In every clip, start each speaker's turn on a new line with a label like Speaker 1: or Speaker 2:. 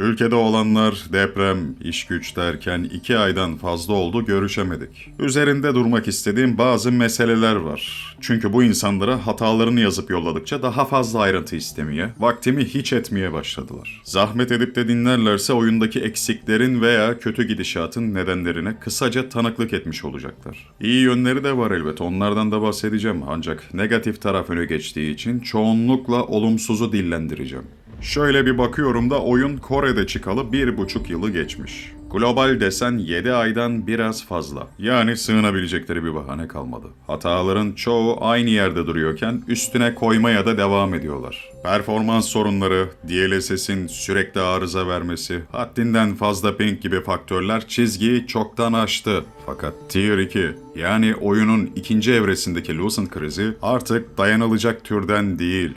Speaker 1: Ülkede olanlar deprem, iş güç derken iki aydan fazla oldu görüşemedik. Üzerinde durmak istediğim bazı meseleler var. Çünkü bu insanlara hatalarını yazıp yolladıkça daha fazla ayrıntı istemeye, vaktimi hiç etmeye başladılar. Zahmet edip de dinlerlerse oyundaki eksiklerin veya kötü gidişatın nedenlerine kısaca tanıklık etmiş olacaklar. İyi yönleri de var elbet, onlardan da bahsedeceğim ancak negatif taraf öne geçtiği için çoğunlukla olumsuzu dillendireceğim. Şöyle bir bakıyorum da oyun Kore'de çıkalı bir buçuk yılı geçmiş. Global desen 7 aydan biraz fazla. Yani sığınabilecekleri bir bahane kalmadı. Hataların çoğu aynı yerde duruyorken üstüne koymaya da devam ediyorlar. Performans sorunları, DLSS'in sürekli arıza vermesi, haddinden fazla ping gibi faktörler çizgiyi çoktan aştı. Fakat Tier 2 yani oyunun ikinci evresindeki Lucent krizi artık dayanılacak türden değil.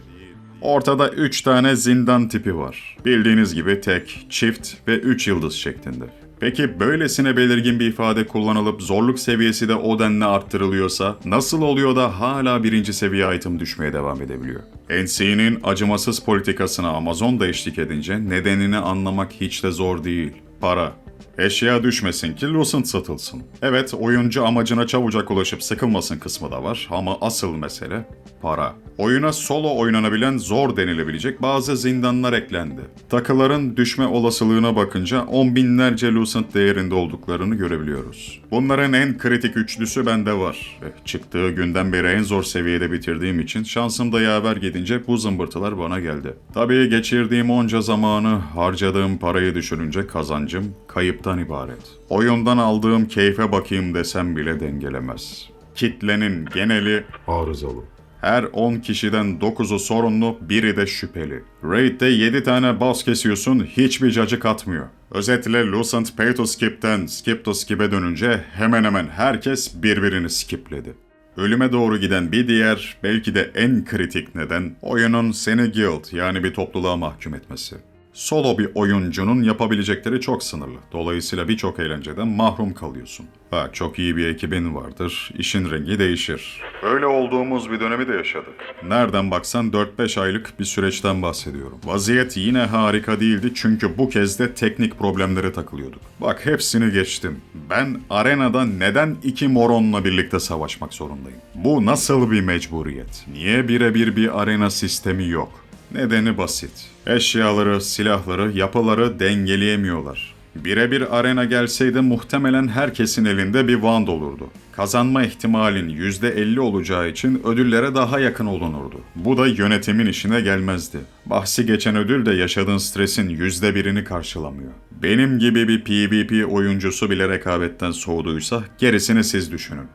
Speaker 1: Ortada 3 tane zindan tipi var. Bildiğiniz gibi tek, çift ve 3 yıldız şeklinde. Peki böylesine belirgin bir ifade kullanılıp zorluk seviyesi de o denli arttırılıyorsa nasıl oluyor da hala birinci seviye item düşmeye devam edebiliyor? NC'nin acımasız politikasına Amazon da eşlik edince nedenini anlamak hiç de zor değil. Para. Eşya düşmesin ki Lucent satılsın. Evet oyuncu amacına çabucak ulaşıp sıkılmasın kısmı da var ama asıl mesele para. Oyuna solo oynanabilen zor denilebilecek bazı zindanlar eklendi. Takıların düşme olasılığına bakınca on binlerce Lucent değerinde olduklarını görebiliyoruz. Bunların en kritik üçlüsü bende var. Çıktığı günden beri en zor seviyede bitirdiğim için şansım da yaver gidince bu zımbırtılar bana geldi. Tabii geçirdiğim onca zamanı harcadığım parayı düşününce kazancım kayıptan ibaret. Oyundan aldığım keyfe bakayım desem bile dengelemez. Kitlenin geneli
Speaker 2: Arızalı.
Speaker 1: her 10 kişiden 9'u sorunlu, biri de şüpheli. Raid'de 7 tane boss kesiyorsun, hiçbir cacı katmıyor. Özetle Lucent Pay to Skip'ten Skip to Skip'e dönünce hemen hemen herkes birbirini skipledi. Ölüme doğru giden bir diğer, belki de en kritik neden, oyunun seni guild yani bir topluluğa mahkum etmesi. Solo bir oyuncunun yapabilecekleri çok sınırlı. Dolayısıyla birçok eğlenceden mahrum kalıyorsun. Ha, çok iyi bir ekibin vardır, işin rengi değişir. Öyle olduğumuz bir dönemi de yaşadık. Nereden baksan 4-5 aylık bir süreçten bahsediyorum. Vaziyet yine harika değildi çünkü bu kez de teknik problemlere takılıyorduk. Bak hepsini geçtim. Ben arenada neden iki moronla birlikte savaşmak zorundayım? Bu nasıl bir mecburiyet? Niye birebir bir arena sistemi yok? Nedeni basit. Eşyaları, silahları, yapıları dengeleyemiyorlar. Birebir arena gelseydi muhtemelen herkesin elinde bir wand olurdu. Kazanma ihtimalin %50 olacağı için ödüllere daha yakın olunurdu. Bu da yönetimin işine gelmezdi. Bahsi geçen ödül de yaşadığın stresin %1'ini karşılamıyor. Benim gibi bir PvP oyuncusu bile rekabetten soğuduysa gerisini siz düşünün.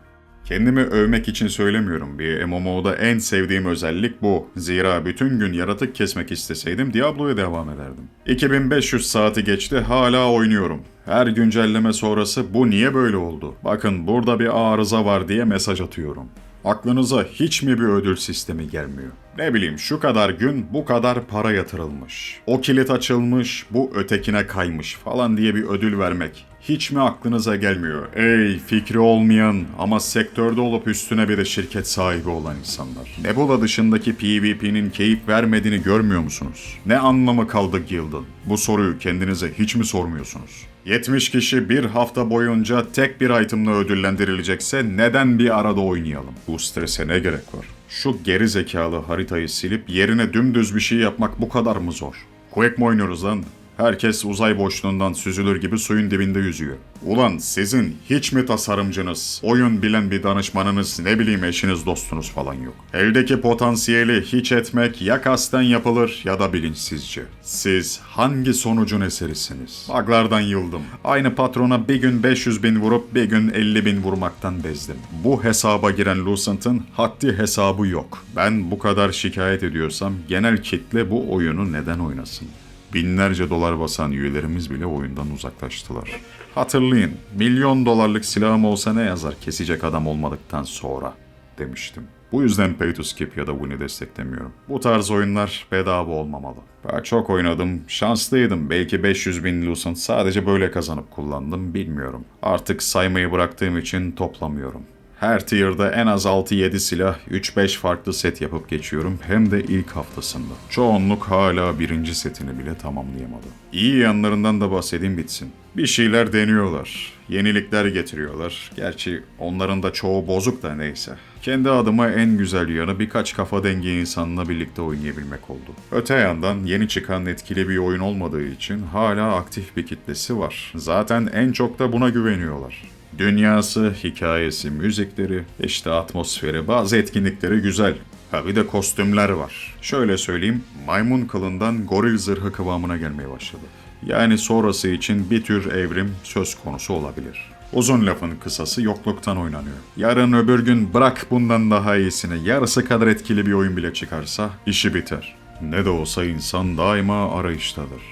Speaker 1: Kendimi övmek için söylemiyorum. Bir MMO'da en sevdiğim özellik bu. Zira bütün gün yaratık kesmek isteseydim Diablo'ya devam ederdim. 2500 saati geçti hala oynuyorum. Her güncelleme sonrası bu niye böyle oldu? Bakın burada bir arıza var diye mesaj atıyorum. Aklınıza hiç mi bir ödül sistemi gelmiyor? Ne bileyim şu kadar gün bu kadar para yatırılmış. O kilit açılmış, bu ötekine kaymış falan diye bir ödül vermek hiç mi aklınıza gelmiyor? Ey fikri olmayan ama sektörde olup üstüne bir de şirket sahibi olan insanlar. Nebula dışındaki PvP'nin keyif vermediğini görmüyor musunuz? Ne anlamı kaldı Guild'ın? Bu soruyu kendinize hiç mi sormuyorsunuz? 70 kişi bir hafta boyunca tek bir itemla ödüllendirilecekse neden bir arada oynayalım? Bu strese ne gerek var? Şu geri zekalı haritayı silip yerine dümdüz bir şey yapmak bu kadar mı zor? Quake mi oynuyoruz lan? Herkes uzay boşluğundan süzülür gibi suyun dibinde yüzüyor. Ulan sizin hiç mi tasarımcınız, oyun bilen bir danışmanınız, ne bileyim eşiniz dostunuz falan yok. Eldeki potansiyeli hiç etmek ya kasten yapılır ya da bilinçsizce. Siz hangi sonucun eserisiniz? Buglardan yıldım. Aynı patrona bir gün 500 bin vurup bir gün 50 bin vurmaktan bezdim. Bu hesaba giren Lucent'ın haddi hesabı yok. Ben bu kadar şikayet ediyorsam genel kitle bu oyunu neden oynasın? Binlerce dolar basan üyelerimiz bile oyundan uzaklaştılar. Hatırlayın, milyon dolarlık silahım olsa ne yazar kesecek adam olmadıktan sonra demiştim. Bu yüzden Pay to Skip ya da Win'i desteklemiyorum. Bu tarz oyunlar bedava olmamalı. Ben çok oynadım, şanslıydım. Belki 500 bin Lucent sadece böyle kazanıp kullandım bilmiyorum. Artık saymayı bıraktığım için toplamıyorum. Her tier'da en az 6-7 silah, 3-5 farklı set yapıp geçiyorum hem de ilk haftasında. Çoğunluk hala birinci setini bile tamamlayamadı. İyi yanlarından da bahsedeyim bitsin. Bir şeyler deniyorlar. Yenilikler getiriyorlar. Gerçi onların da çoğu bozuk da neyse. Kendi adıma en güzel yanı birkaç kafa dengi insanla birlikte oynayabilmek oldu. Öte yandan yeni çıkan etkili bir oyun olmadığı için hala aktif bir kitlesi var. Zaten en çok da buna güveniyorlar. Dünyası, hikayesi, müzikleri, işte atmosferi, bazı etkinlikleri güzel. Ha bir de kostümler var. Şöyle söyleyeyim, maymun kılından goril zırhı kıvamına gelmeye başladı. Yani sonrası için bir tür evrim söz konusu olabilir. Uzun lafın kısası yokluktan oynanıyor. Yarın öbür gün bırak bundan daha iyisini yarısı kadar etkili bir oyun bile çıkarsa işi biter. Ne de olsa insan daima arayıştadır.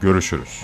Speaker 1: Görüşürüz.